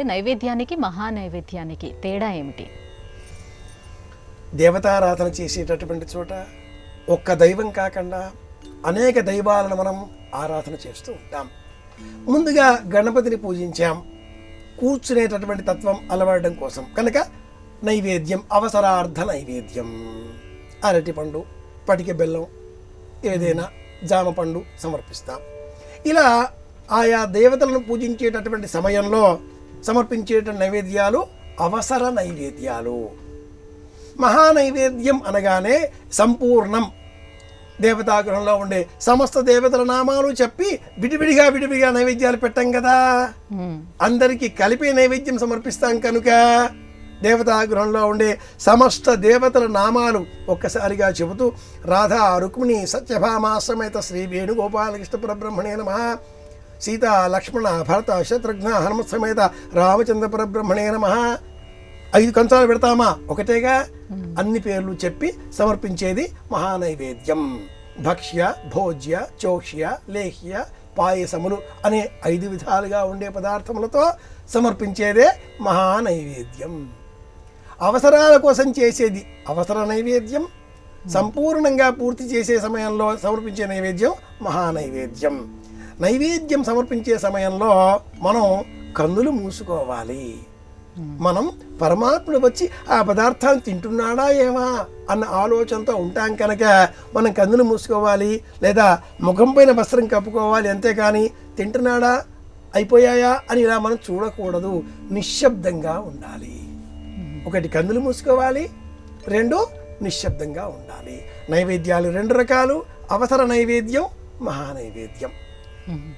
నైవేద్యానికి మహా నైవేద్యానికి తేడా ఏమిటి? దేవతారాధన చేసేటటువంటి చోట ఒక్క దైవం కాకుండా అనేక దైవాలను మనం ఆరాధన చేస్తూ ఉంటాం. ముందుగా గణపతిని పూజించాం. కూర్చునేటటువంటి తత్వం అలవడడం కోసం. కనుక నైవేద్యం అవసరార్థ నైవేద్యం. అరటిపండు పటిక బెల్లం ఏదైనా జామ పండు సమర్పిస్తాం. ఇలా ఆయా దేవతలను పూజించేటటువంటి సమయంలో సమర్పించేట నైవేద్యాలు అవసర నైవేద్యాలు. మహానైవేద్యం అనగానే సంపూర్ణం. దేవతాగృహంలో ఉండే సమస్త దేవతల నామాలు చెప్పి విడివిడిగా విడివిడిగా నైవేద్యాలు పెట్టాం కదా. అందరికీ కలిపి నైవేద్యం సమర్పిస్తాం కనుక. దేవతాగృహంలో ఉండే సమస్త దేవతల నామాలు ఒక్కసారిగా చెబుతూ రాధా రుక్మిణి సత్యభామా సమేత శ్రీ వేణుగోపాలకృష్ణ పరబ్రహ్మణే నమ. సీత లక్ష్మణ భరత శత్రుఘ్న హనుమత్ సమేత రామచంద్ర పరబ్రహ్మణే నమ. ఐదు కంచాలు పెడతామా? ఒకటేగా? అన్ని పేర్లు చెప్పి సమర్పించేది మహానైవేద్యం. భక్ష్య భోజ్య చోక్ష్య లేహ్య పాయసములు అనే ఐదు విధాలుగా ఉండే పదార్థములతో సమర్పించేదే మహానైవేద్యం. అవసరాల కోసం చేసేది అవసర నైవేద్యం. సంపూర్ణంగా పూర్తి చేసే సమయంలో సమర్పించే నైవేద్యం మహానైవేద్యం. నైవేద్యం సమర్పించే సమయంలో మనం కన్నులు మూసుకోవాలి. మనం పరమాత్ముడు వచ్చి ఆ పదార్థాన్ని తింటున్నాడా ఏమా అన్న ఆలోచనతో ఉంటాం కనుక మనం కన్నులు మూసుకోవాలి లేదా ముఖం పైన వస్త్రం కప్పుకోవాలి అంతేకాని తింటున్నాడా అయిపోయాయా అని ఇలా మనం చూడకూడదు. నిశ్శబ్దంగా ఉండాలి. ఒకటి కన్నులు మూసుకోవాలి రెండు నిశ్శబ్దంగా ఉండాలి. నైవేద్యాలు రెండు రకాలు అవసర నైవేద్యం మహానైవేద్యం. Mm-hmm.